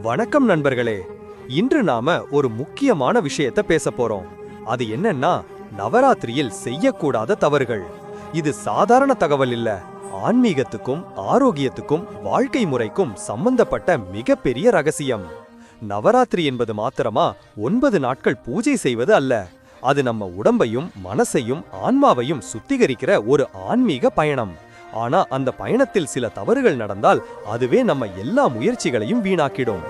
வணக்கம் நண்பர்களே. இன்று நாம ஒரு முக்கியமான விஷயத்த பேச போறோம். அது என்னன்னா நவராத்திரியில் செய்யக்கூடாத தவறுகள். இது சாதாரண தகவல் இல்ல. ஆன்மீகத்துக்கும் ஆரோக்கியத்துக்கும் வாழ்க்கை முறைக்கும் சம்பந்தப்பட்ட மிகப்பெரிய ரகசியம். நவராத்திரி என்பது மாத்திரமா ஒன்பது நாட்கள் பூஜை செய்வது அல்ல. அது நம்ம உடம்பையும் மனசையும் ஆன்மாவையும் சுத்திகரிக்கிற ஒரு ஆன்மீக பயணம். ஆனா அந்த பயணத்தில் சில தவறுகள் நடந்தால் அதுவே நம்ம எல்லா முயற்சிகளையும் வீணாக்கிடும்.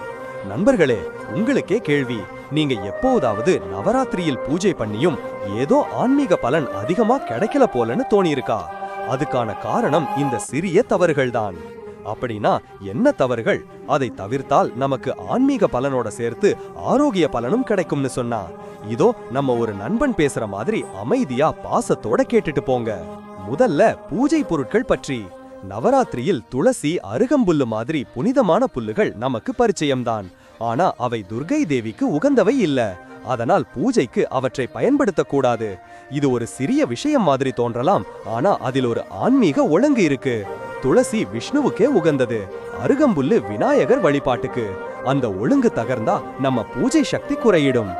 நண்பர்களே உங்களுக்கே கேள்வி. நீங்க எப்போதாவது நவராத்திரியில் பூஜை பண்ணியும் ஏதோ ஆன்மீக பலன் அதிகமா கிடைக்கல போலன்னு தோணியிருக்கா? அதுக்கான காரணம் இந்த சிறிய தவறுகள்தான். அப்படின்னா என்ன தவறுகள்? அதை தவிர்த்தால் நமக்கு ஆன்மீக பலனோட சேர்த்து ஆரோக்கிய பலனும் கிடைக்கும்னு சொன்னா. இதோ நம்ம ஒரு நண்பன் பேசுற மாதிரி அமைதியா பாசத்தோட கேட்டுட்டு போங்க. முதல்ல பூஜை பொருட்கள் பற்றி. நவராத்திரியில் துளசி அருகம்புல்லு மாதிரி புனிதமான புல்லுகள் நமக்கு பரிச்சயம்தான். ஆனா அவை துர்கை தேவிக்கு உகந்தவை இல்ல. அதனால் பூஜைக்கு அவற்றை பயன்படுத்தக்கூடாது. இது ஒரு சிறிய விஷயம் மாதிரி தோன்றலாம். ஆனா அதில் ஒரு ஆன்மீக ஒழுங்கு இருக்கு. துளசி விஷ்ணுவுக்கே உகந்தது. அருகம்புல்லு விநாயகர் வழிபாட்டுக்கு. அந்த ஒழுங்கு தகர்ந்தா நம்ம பூஜை சக்தி குறையிடும்.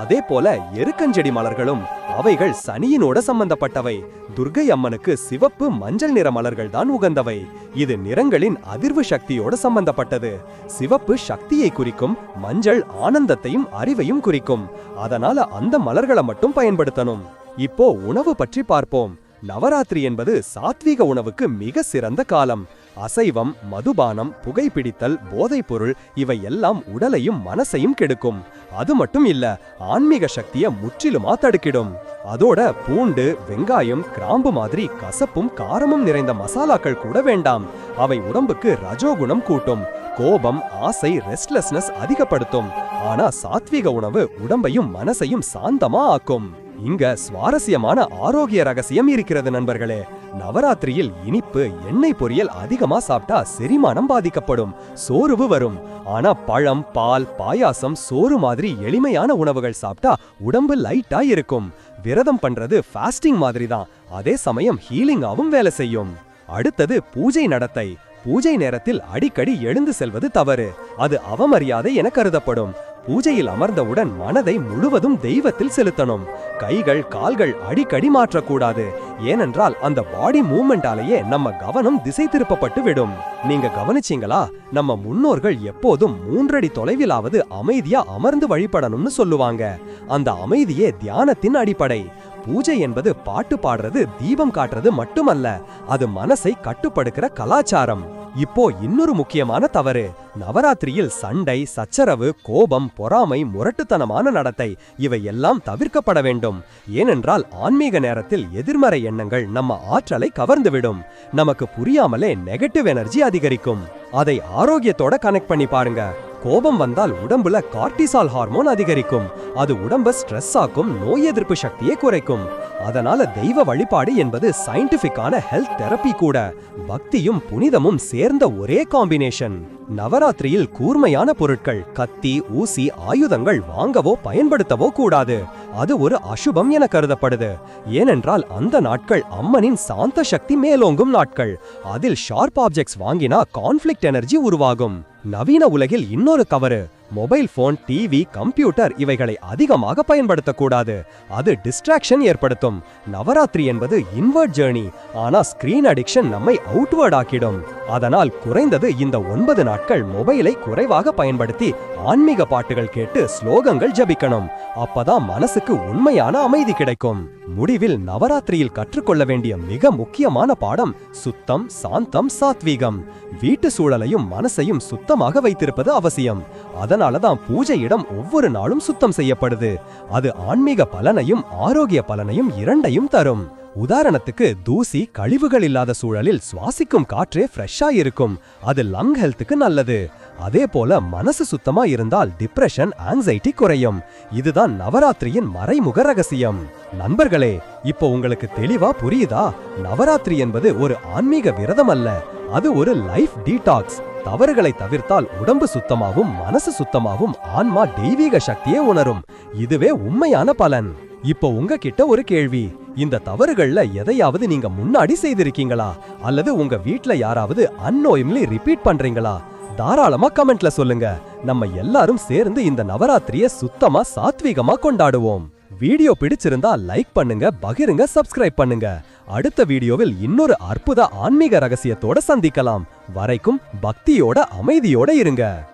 அதே போல எருக்கஞ்செடி மலர்களும் அவைகள் சனியினோட சம்பந்தப்பட்டவை. துர்கை அம்மனுக்கு சிவப்பு மஞ்சள் நிற மலர்கள் தான் உகந்தவை. இது நிறங்களின் அதிர்வு சக்தியோட சம்பந்தப்பட்டது. சிவப்பு சக்தியை குறிக்கும் மஞ்சள் ஆனந்தத்தையும் அறிவையும் குறிக்கும். அதனால அந்த மலர்களை மட்டும் பயன்படுத்தணும். இப்போ உணவு பற்றி பார்ப்போம். நவராத்திரி என்பது சாத்வீக உணவுக்கு மிக சிறந்த காலம். அசைவம் மதுபானம் புகைப்பிடித்தல் போதைப்பொருள் இவை எல்லாம் உடலையும் மனசையும் கெடுக்கும். அது மட்டும் இல்ல ஆன்மீக சக்தியை முற்றிலுமா தடுக்கிடும். அதோட பூண்டு வெங்காயம் கிராம்பு மாதிரி கசப்பும் காரமும் நிறைந்த மசாலாக்கள் கூட வேண்டாம். அவை உடம்புக்கு ரஜோகுணம் கூட்டும். கோபம் ஆசை ரெஸ்ட்லெஸ்னஸ் அதிகப்படுத்தும். ஆனா சாத்வீக உணவு உடம்பையும் மனசையும் சாந்தமா ஆக்கும். இங்க சுவாரஸ்யமான ஆரோக்கிய ரகசியம் இருக்கிறது நண்பர்களே. நவராத்திரியில் இனிப்பு எண்ணெய் பொரியல் அதிகமா சாப்பிட்டா செரிமானம் பாதிக்கப்படும் சோர்வு வரும். ஆனா பழம் பால் பாயாசம் சோறு மாதிரி எளிமையான உணவுகள் சாப்பிட்டா உடம்பு லைட்டா இருக்கும். விரதம் பண்றது ஃபாஸ்டிங் மாதிரி தான் அதே சமயம் ஹீலிங்காவும் வேலை செய்யும். அடுத்தது பூஜை நடத்தை. பூஜை நேரத்தில் அடிக்கடி எழுந்து செல்வது தவறு. அது அவமரியாதை என கருதப்படும். பூஜையில் அமர்ந்தவுடன் மனதை முழுவதும் தெய்வத்தில் செலுத்தணும். கைகள் கால்கள் அடிக்கடி மாற்றக்கூடாது. ஏனென்றால் அந்த பாடி மூவ்மெண்டாலேயே நம்ம கவனம் திசை திருப்பப்பட்டு விடும். நீங்க கவனிச்சீங்களா? நம்ம முன்னோர்கள் எப்போதும் மூன்றடி தொலைவிலாவது அமைதியா அமர்ந்து வழிபடணும்னு சொல்லுவாங்க. அந்த அமைதியே தியானத்தின் அடிப்படை. பூஜை என்பது பாட்டு பாடுறது தீபம் காட்டுறது மட்டுமல்ல அது மனசை கட்டுப்படுக்கிற கலாச்சாரம். இப்போ இன்னொரு முக்கியமான தவறு. நவராத்திரியில் சண்டை சச்சரவு கோபம் பொறாமை முரட்டுத்தனமான நடத்தை இவை எல்லாம் தவிர்க்கப்பட வேண்டும். ஏனென்றால் ஆன்மீக நேரத்தில் எதிர்மறை எண்ணங்கள் நம்ம ஆற்றலை கவர்ந்துவிடும். நமக்கு புரியாமலே நெகட்டிவ் எனர்ஜி அதிகரிக்கும். அதை ஆரோக்கியத்தோட கனெக்ட் பண்ணி பாருங்க. கோபம் வந்தால் உடம்புல கார்டிசால் ஹார்மோன் அதிகரிக்கும். அது உடம்ப ஸ்ட்ரெஸ் ஆக்கும் நோய் எதிர்ப்பு சக்தியை குறைக்கும். அதனால தெய்வ வழிபாடு என்பது சயின்டிபிக்கான ஹெல்த் தெரப்பி கூட. பக்தியும் புனிதமும் சேர்ந்த ஒரே காம்பினேஷன் நவராத்திரியில் கூர்மையான பொருட்கள் கத்தி ஊசி ஆயுதங்கள் வாங்கவோ பயன்படுத்தவோ கூடாது. அது ஒரு அசுபம் என கருதப்படுது. ஏனென்றால் அந்த நாட்கள் அம்மனின் சாந்த சக்தி மேலோங்கும் நாட்கள். அதில் ஷார்ப் ஆப்ஜெக்ட்ஸ் வாங்கினா கான்ஃபிளிக்ட் எனர்ஜி உருவாகும். நவீன உலகில் இன்னொரு கவரு மொபைல் போன் டிவி கம்ப்யூட்டர் இவைகளை அதிகமாக பயன்படுத்தக்கூடாது. அது டிஸ்ட்ராக்ஷன் ஏற்படுத்தும். நவராத்திரி என்பது இன்வர்ட் ஜேர்னி ஆனா ஸ்கிரீன் அடிக்ஷன் நம்மை அவுட்வர்ட் ஆக்கிடும். அதனால் குறைந்தது இந்த ஒன்பது நாட்கள் மொபைலை குறைவாக பயன்படுத்தி ஆன்மீக பாட்டுகள் கேட்டு ஸ்லோகங்கள் ஜபிக்கணும். அப்பதான் மனசுக்கு உண்மையான அமைதி கிடைக்கும். முடிவில் நவராத்திரியில் கற்றுக்கொள்ள வேண்டிய மிக முக்கியமான பாடம் சுத்தம் சாந்தம் சாத்வீகம். வீட்டு சூழலையும் மனசையும் சுத்தமாக வைத்திருப்பது அவசியம். அதனாலதான் பூஜை இடம் ஒவ்வொரு நாளும் சுத்தம் செய்யப்படுது. அது ஆன்மீக பலனையும் ஆரோக்கிய பலனையும் இரண்டையும் தரும். உதாரணத்துக்கு தூசி கழிவுகள் இல்லாத சூழலில் சுவாசிக்கும் காற்றே ஃப்ரெஷ்ஷா இருக்கும். அது லங் ஹெல்த்துக்கு நல்லது. அதே போல மனசு சுத்தமா இருந்தால் டிப்ரெஷன் ஆங்ஸைட்டி குறையும். இதுதான் நவராத்திரியின் மறைமுக ரகசியம். நண்பர்களே இப்போ உங்களுக்கு தெளிவா புரியுதா? நவராத்திரி என்பது ஒரு ஆன்மீக விரதம் அல்ல. அது ஒரு லைஃப் டீடாக்ஸ் தவறுகளை தவிர்த்தால் உடம்பு சுத்தமாகவும் மனசு சுத்தமாவும் ஆன்மா தெய்வீக சக்தியே உணரும். இதுவே உண்மையான பலன். இப்போ உங்ககிட்ட ஒரு கேள்வி. இந்த தவறுகள்ல எதையாவது நீங்க முன்னாடி செய்திருக்கீங்களா? அல்லது உங்க வீட்ல யாராவது அன்னோயம்லி ரிப்பீட் பண்றீங்களா? தாராளமா கமெண்ட்ல சொல்லுங்க. நம்ம எல்லாரும் சேர்ந்து இந்த நவராத்திரிய சுத்தமா சாத்வீகமா கொண்டாடுவோம். வீடியோ பிடிச்சிருந்தா லைக் பண்ணுங்க பகிருங்க சப்ஸ்கிரைப் பண்ணுங்க. அடுத்த வீடியோவில் இன்னொரு அற்புத ஆன்மீக ரகசியத்தோட சந்திக்கலாம். வரைக்கும் பக்தியோட அமைதியோட இருங்க.